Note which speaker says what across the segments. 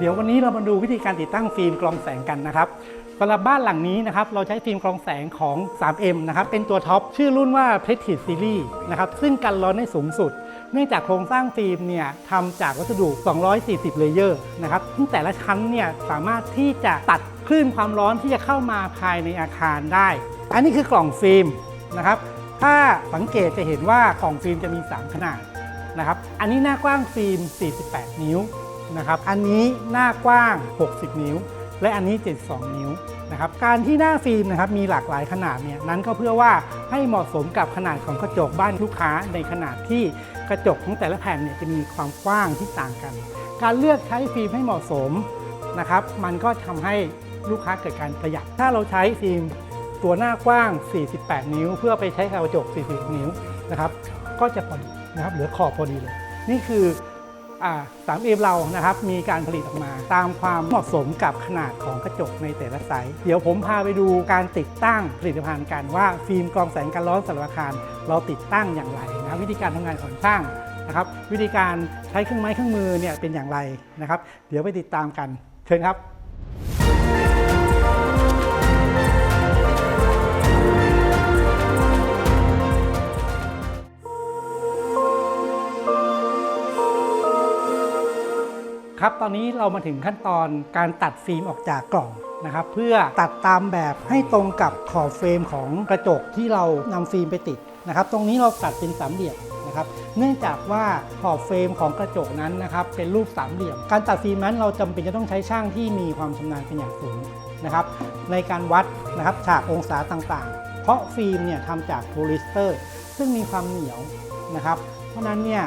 Speaker 1: เดี๋ยววันนี้เรามาดูวิธีการติดตั้งฟิล์มกรองแสงกันนะครับสำหรับบ้านหลังนี้นะครับเราใช้ฟิล์มกรองแสงของ 3M นะครับเป็นตัวท็อปชื่อรุ่นว่า p r e t i s Series นะครับซึ่งกันร้อนได้สูงสุด เนื่องจากโครงสร้างฟิล์มเนี่ยทำจากวัสดุ 240 เลเยอร์นะครับซึ่งแต่ละชั้นเนี่ยสามารถที่จะตัดคลื่นความร้อนที่จะเข้ามาภายในอาคารได้ อันนี้คือกล่องฟิล์มนะครับถ้าสังเกตจะเห็นว่ากล่องฟิล์มจะมี 3 ขนาดนะครับอันนี้หน้ากว้างฟิล์ม 48 นิ้ว นะครับ อันนี้หน้ากว้าง 60 นิ้ว และอันนี้ 72 นิ้วนะครับ การที่หน้าฟิล์มนะครับมีหลากหลายขนาดเนี่ยนั้นก็เพื่อว่าให้เหมาะสมกับขนาดของกระจกบ้านลูกค้าในขนาดที่กระจกของแต่ละแผ่นเนี่ยจะมีความกว้างที่ต่างกัน การเลือกใช้ฟิล์มให้เหมาะสมนะครับ มันก็ทำให้ลูกค้าเกิดการประหยัด ถ้าเราใช้ฟิล์มตัวหน้ากว้าง 48 นิ้ว เพื่อไปใช้กระจก 40 นิ้วนะครับ ก็จะพอดีนะครับ เหลือขอบพอดีเลย นี่คือ สามเอฟเรานะครับมีการผลิตออกมา ตามความเหมาะสมกับขนาดของกระจกในแต่ละไซส์เดี๋ยวผมพาไปดูการติดตั้งผลิตภัณฑ์กันว่าฟิล์มกรองแสงกันร้อนสารับอาคารเราติดตั้งอย่างไรนะครับวิธีการทำงานของช่างนะครับ วิธีการใช้เครื่องไม้เครื่องมือเนี่ยเป็นอย่างไรนะครับ เดี๋ยวไปติดตามกันเชิญครับ ครับตอนนี้เรามาถึงขั้นตอนการตัดฟิล์มออกจากกล่องนะครับเพื่อตัดตามแบบให้ตรงกับขอบเฟรมของกระจกที่เรานำฟิล์มไปติดนะครับ ตรงนี้เราตัดเป็นสามเหลี่ยมนะครับ เนื่องจากว่าขอบเฟรมของกระจกนั้นนะครับเป็นรูปสามเหลี่ยม การตัดฟิล์มนั้นเราจำเป็นจะต้องใช้ช่างที่มีความชำนาญเป็นอย่างสูงนะครับ ในการวัดนะครับฉากองศาต่างๆ เพราะฟิล์มเนี่ยทำจากโพลิสเตอร์ ซึ่งมีความเหนียวนะครับ เพราะฉะนั้นเนี่ย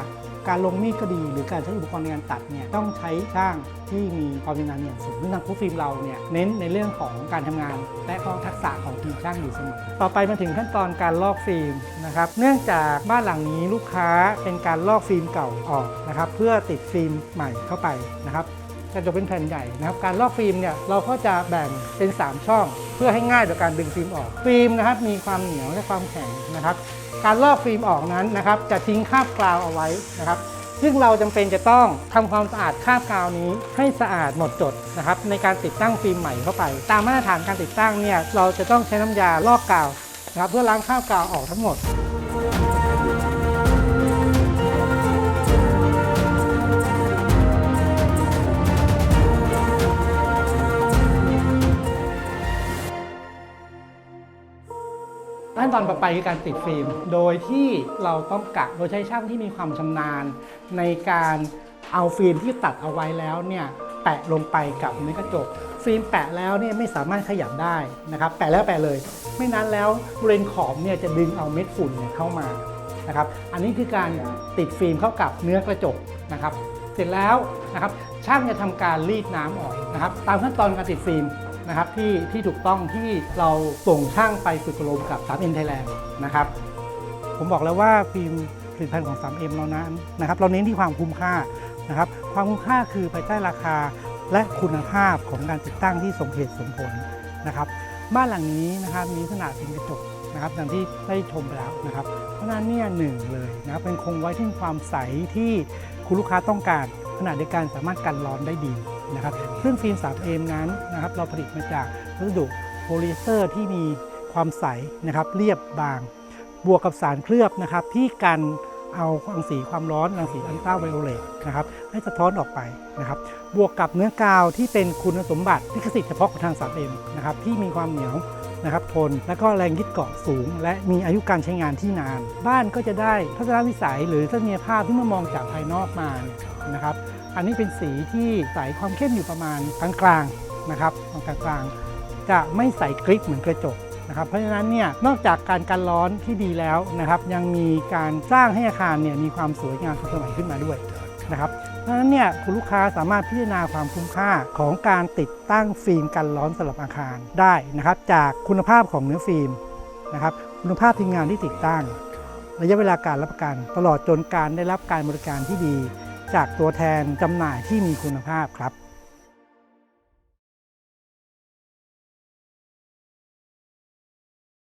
Speaker 1: การลงมีดก็ดี หรือการใช้อุปกรณ์ในการตัดเนี่ยต้องใช้ช่างที่มีความชำนาญอย่างสูงซึ่งทางผู้ฟิล์มเราเนี่ยเน้นในเรื่องของการทำงาน และก็ทักษะของทีมช่างอยู่เสมอต่อไปมาถึงขั้นตอนการลอกฟิล์มนะครับเนื่องจากบ้านหลังนี้ลูกค้าเป็นการลอกฟิล์มเก่าออกนะครับเพื่อติดฟิล์มใหม่เข้าไปนะครับ กระจกเป็นแผ่นใหญ่นะครับการลอกฟิล์มเนี่ยเราก็จะแบ่งเป็น 3 ช่อง เพื่อให้ง่ายต่อการดึงฟิล์มออกฟิล์มนะครับมีความเหนียวและความแข็งนะครับ การลอกฟิล์มออกนั้นนะครับจะทิ้งคราบกาวเอาไว้นะครับซึ่งเราจำเป็นจะต้องทำความสะอาดคราบกาวนี้ให้สะอาดหมดจดนะครับในการติดตั้งฟิล์มใหม่เข้าไป ตามมาตรฐานการติดตั้งเนี่ยเราจะต้องใช้น้ำยาลอกกาวนะครับเพื่อล้างคราบกาวออกทั้งหมด ขั้นตอนต่อไปคือการติดฟิล์ม โดยที่เราต้องกะโดยใช้ช่างที่มีความชำนาญ ในการเอาฟิล์มที่ตัดเอาไว้แล้วเนี่ยแปะลงไปกับเนื้อกระจก ฟิล์มแปะแล้วเนี่ยไม่สามารถขยับได้นะครับแปะแล้วแปะเลย ไม่นั้นแล้วบริเวณขอบเนี่ยจะดึงเอาเม็ดฝุ่นเนี่ยเข้ามานะครับอันนี้คือการติดฟิล์มเข้ากับเนื้อกระจกนะครับ เสร็จแล้วนะครับช่างจะทำการรีดน้ำออกนะครับ ตามขั้นตอนการติดฟิล์ม นะครับที่ที่ถูกต้องที่เราส่งช่างไปฝึกอบรมกับ 3M Thailand นะครับ ผมบอกแล้วว่าฟิล์มผลิตภัณฑ์ของ 3M เรานั้นนะครับ เราเน้นที่ความคุ้มค่านะครับ ความคุ้มค่าคือภายใต้ราคาและคุณภาพของการติดตั้งที่สมเหตุสมผลนะครับ บ้านหลังนี้นะครับมีขนาดเป็นกระจกนะครับดังที่ได้ชมไปแล้วนะครับ เพราะนั้นเนี่ยหนึ่งเลยนะครับเป็นคงไว้ที่ความใสที่คุณลูกค้าต้องการขณะเดียวกันสามารถกันร้อนได้ดี นะครับซึ่งฟิล์ม 3M นั้นนะครับเราผลิตมาจากวัสดุโพลีเอสเตอร์ที่มีความใสนะครับเรียบบาง บวกกับสารเคลือบนะครับที่กันเอารังสีความร้อนรังสีอัลตราไวโอเลตนะครับให้สะท้อนออกไปนะครับบวกกับเนื้อกาวที่เป็นคุณสมบัติลิขสิทธิ์เฉพาะของทาง 3M นะครับที่มีความเหนียวนะครับทนและก็แรงยึดเกาะสูง และมีอายุการใช้งานที่นาน บ้านก็จะได้ทัศนวิสัยหรือทัศนียภาพที่เมื่อมองจากภายนอกมานะครับ อันนี้เป็นสีที่ใสความเข้มอยู่ประมาณกลางๆนะครับกลางๆ จะไม่ใสกริบเหมือนกระจกนะครับเพราะฉะนั้นเนี่ยนอกจากการกันร้อนที่ดีแล้วนะครับ ยังมีการสร้างให้อาคารเนี่ยมีความสวยงามทันสมัยขึ้นมาด้วยนะครับเพราะฉะนั้นเนี่ยคุณลูกค้าสามารถพิจารณาความคุ้มค่าของการติดตั้งฟิล์มกันร้อนสำหรับอาคารได้นะครับ จากคุณภาพของเนื้อฟิล์มนะครับคุณภาพทีมงานที่ติดตั้ง ระยะเวลาการรับประกัน ตลอดจนการได้รับการบริการที่ดี จากตัวแทนจำหน่ายที่มีคุณภาพครับ